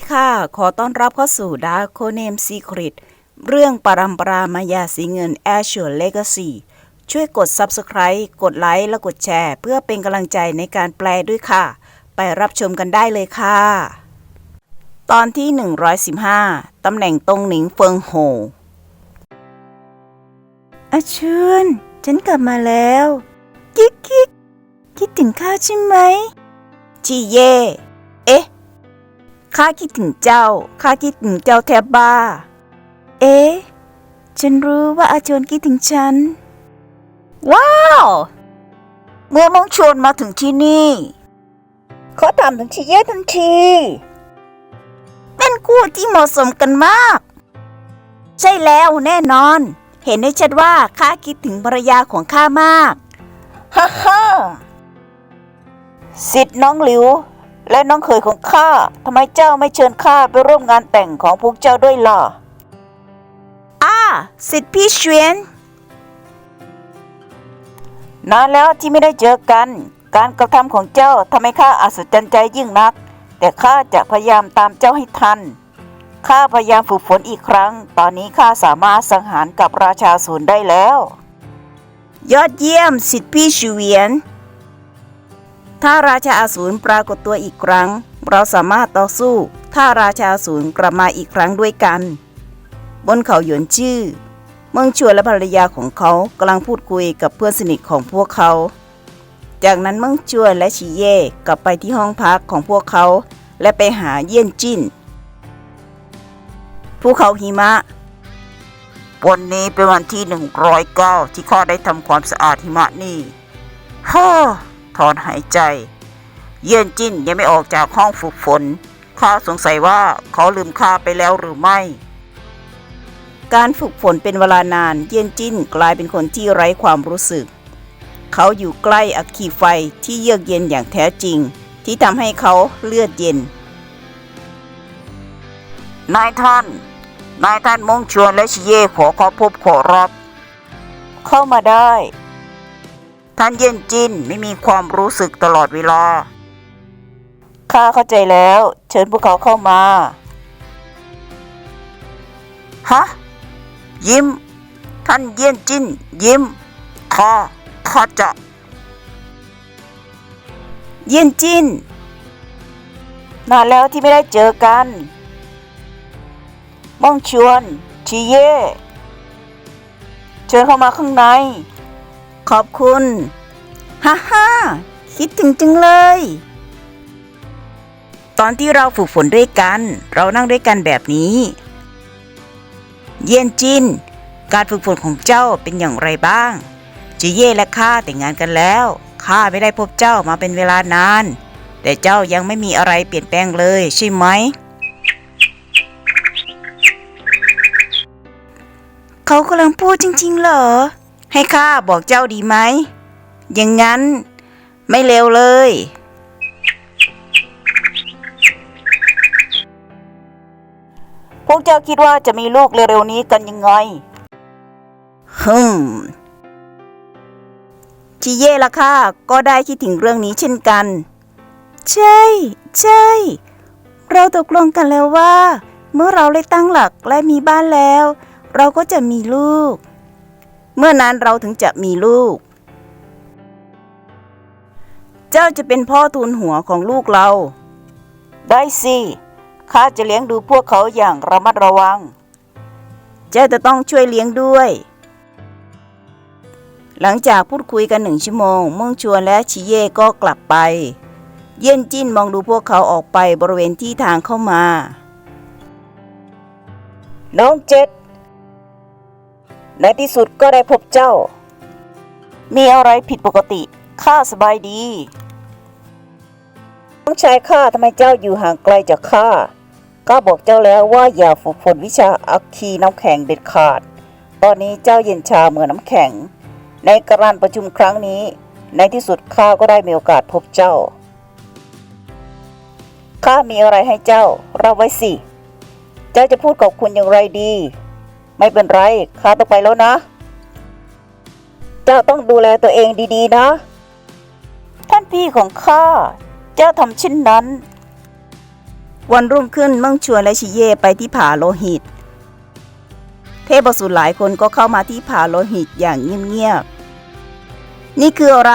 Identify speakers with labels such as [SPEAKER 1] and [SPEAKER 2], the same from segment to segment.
[SPEAKER 1] ดีค่ะ ขอต้อนรับเข้าสู่ Dark c o n a m Secret เรื่องปรัมปรามายาสีเงิน Azure Legacy ช่วยกด Subscribe กดไลค์และกดแชร์ เพื่อเป็นกำลังใจในการแปลด้วยค่ะ ไปรับชมกันได้เลยค่ะ ตอนที่ 115 ตำแหน่งตรงหนิงเฟิงโฮอาชวนฉันกลับมาแล้ว กิ๊กกิ๊กคิดถึงข้าใช่ไหมจีเย่ ข้าคิดถึงเจ้า ข้าคิดถึงเจ้าแทบบ้า เอ๊ะ ฉันรู้ว่าอาชวนคิดถึงฉัน ว้าว เมื่อมองชวนมาถึงที่นี่ เขาถามถึงชีเย่ทันที เป็นคู่ที่เหมาะสมกันมาก ใช่แล้วแน่นอน เห็นได้ชัดว่าข้าคิดถึงภรรยาของข้ามาก ฮ่าฮ่าสิทธิ์น้องหลิว และน้องเขยของข้าทำไมเจ้าไม่เชิญข้าไปร่วมงานแต่งของพวกเจ้าด้วยล่ะอ้าสิทธิ์พี่เฉวียนนานแล้วที่ไม่ได้เจอกัน การกระทำของเจ้าทำให้ข้าอัศจรรย์ใจยิ่งนัก แต่ข้าจะพยายามตามเจ้าให้ทันข้าพยายามฝึกฝนอีกครั้ง ตอนนี้ข้าสามารถสังหารกับราชาศูนย์ได้แล้ว ยอดเยี่ยมสิทธิ์พี่เฉวียน ถ้าราชาอสูรปรากฏตัวอีกครั้ง เราสามารถต่อสู้ ถ้าราชาอสูรกลับมาอีกครั้งด้วยกัน บนเขาหยวนชื่อ เมืองชวนและภรรยาของเขากำลังพูดคุยกับเพื่อนสนิทของพวกเขา จากนั้นเมืองชวนและชีเย่กลับไปที่ห้องพักของพวกเขา และไปหาเยี่ยนจิ้นภูเขาหิมะ วันนี้เป็นวันที่หนึ่งร้อยเก้าที่ข้าได้ทำความสะอาดหิมะนี่ฮ่า ถอนหายใจ เยี่ยนจิ้นยังไม่ออกจากห้องฝึกฝนข้าสงสัยว่าเขาลืมข้าไปแล้วหรือไม่ การฝึกฝนเป็นเวลานาน เยี่ยนจิ้นกลายเป็นคนที่ไร้ความรู้สึก เขาอยู่ใกล้อัคคีไฟที่เยือกเย็นอย่างแท้จริง ที่ทำให้เขาเลือดเย็น นายท่าน นายท่านมงชวนและชิเย่ขอขอพบขอรับ เข้ามาได้ ท่านเย็นจินไม่มีความรู้สึกตลอดเวลา ข้าเข้าใจแล้ว เชิญพวกเขาเข้ามา ฮะ ยิ้ม ท่านเย็นจินยิ้ม ข้า ข้าจะ เย็นจินนานแล้วที่ไม่ได้เจอกันมองชวนชีเย่เชิญเข้ามาข้างใน ขอบคุณ ฮ่าฮ่าคิดถึงจังเลย ตอนที่เราฝึกฝนด้วยกัน เรานั่งด้วยกันแบบนี้ เยียนจิน การฝึกฝนของเจ้าเป็นอย่างไรบ้างจีเย่และข้าแต่งงานกันแล้วข้าไม่ได้พบเจ้ามาเป็นเวลานาน แต่เจ้ายังไม่มีอะไรเปลี่ยนแปลงเลยใช่ไหมเขากำลังพูดจริง ๆ เหรอ ให้ข้าบอกเจ้าดีไหมอย่างนั้นไม่เลวเลย พวกเจ้าคิดว่าจะมีลูกเร็วๆนี้กันยังไงฮึมจิเย่ละค่ะก็ได้คิดถึงเรื่องนี้เช่นกัน ใช่ ใช่ เราตกลงกันแล้วว่า เมื่อเราได้ตั้งหลักและมีบ้านแล้ว เราก็จะมีลูก เมื่อนั้นเราถึงจะมีลูก เจ้าจะเป็นพ่อทูลหัวของลูกเรา ได้สิข้าจะเลี้ยงดูพวกเขาอย่างระมัดระวัง เจ้าจะต้องช่วยเลี้ยงด้วย หลังจากพูดคุยกันหนึ่งชั่วโมงม่งชวนและชิเย่ก็กลับไป เยี่ยนจิ้นมองดูพวกเขาออกไปบริเวณที่ทางเข้ามา น้องเจ็ด ในที่สุดก็ได้พบเจ้า มีอะไรผิดปกติ ข้าสบายดีน้องชายข้าทำไมเจ้าอยู่ห่างไกลจากข้าข้าบอกเจ้าแล้วว่าอย่าฝึกฝนวิชาอัคคีน้ำแข็งเด็ดขาด ตอนนี้เจ้าเย็นชาเหมือนน้ำแข็ง ในการประชุมครั้งนี้ ในที่สุดข้าก็ได้มีโอกาสพบเจ้า ข้ามีอะไรให้เจ้ารับไว้สิ เจ้าจะพูดกับคุณอย่างไรดี ไม่เป็นไรข้าต้องไปแล้วนะ เจ้าต้องดูแลตัวเองดีๆนะ ท่านพี่ของข้า เจ้าทำเช่นนั้น วันรุ่งขึ้นมั่งชวนและชิเย่ไปที่ผาโลหิต เทพบุตรหลายคนก็เข้ามาที่ผาโลหิตอย่างเงียบๆ นี่คืออะไร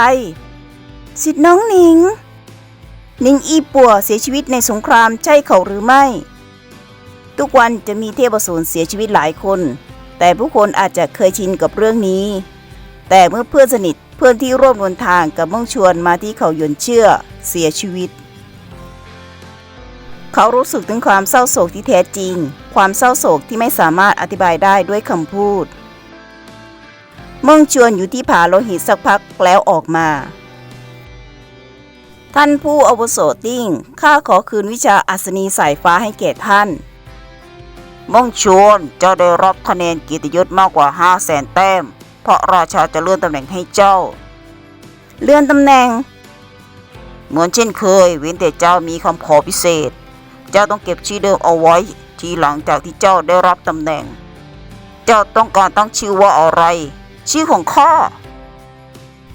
[SPEAKER 1] สิทธิ์น้องหนิงหนิงอีปัวเสียชีวิตในสงครามใช่เขาหรือไม่ ทุกวันจะมีเทพสูรเสียชีวิตหลายคน แต่ผู้คนอาจจะเคยชินกับเรื่องนี้ แต่เมื่อเพื่อนสนิทเพื่อนที่ร่วมเดินทางกับม่งชวนมาที่เขาหยวนเชื่อเสียชีวิต เขารู้สึกถึงความเศร้าโศกที่แท้จริง ความเศร้าโศกที่ไม่สามารถอธิบายได้ด้วยคำพูดม่งชวนอยู่ที่ผาโลหิตสักพักแล้วออกมา ท่านผู้อาวุโสติ้งข้าขอคืนวิชาอัศนีสายฟ้าให้แก่ท่าน ม่งชวนเจ้าได้รับคะแนนเกียรติยศมากกว่า 5 0 0แสนแต้ม เพราะราชาจะเลื่อนตำแหน่งให้เจ้า เลื่อนตำแหน่ง เหมือนเช่นเคย เว้นแต่เจ้ามีคำขอพิเศษ เจ้าต้องเก็บชื่อเดิมเอาไว้ ทีหลังจากที่เจ้าได้รับตำแหน่ง เจ้าต้องการตั้งชื่อว่าอะไร ชื่อของข้า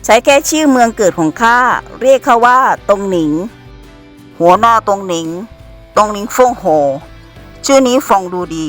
[SPEAKER 1] ใช้แค่ชื่อเมืองเกิดของข้าเรียกเขาว่าตงหนิง หัวหน้าตงหนิงตงหนิงฟงโห ชื่อนี้ฟังดูดี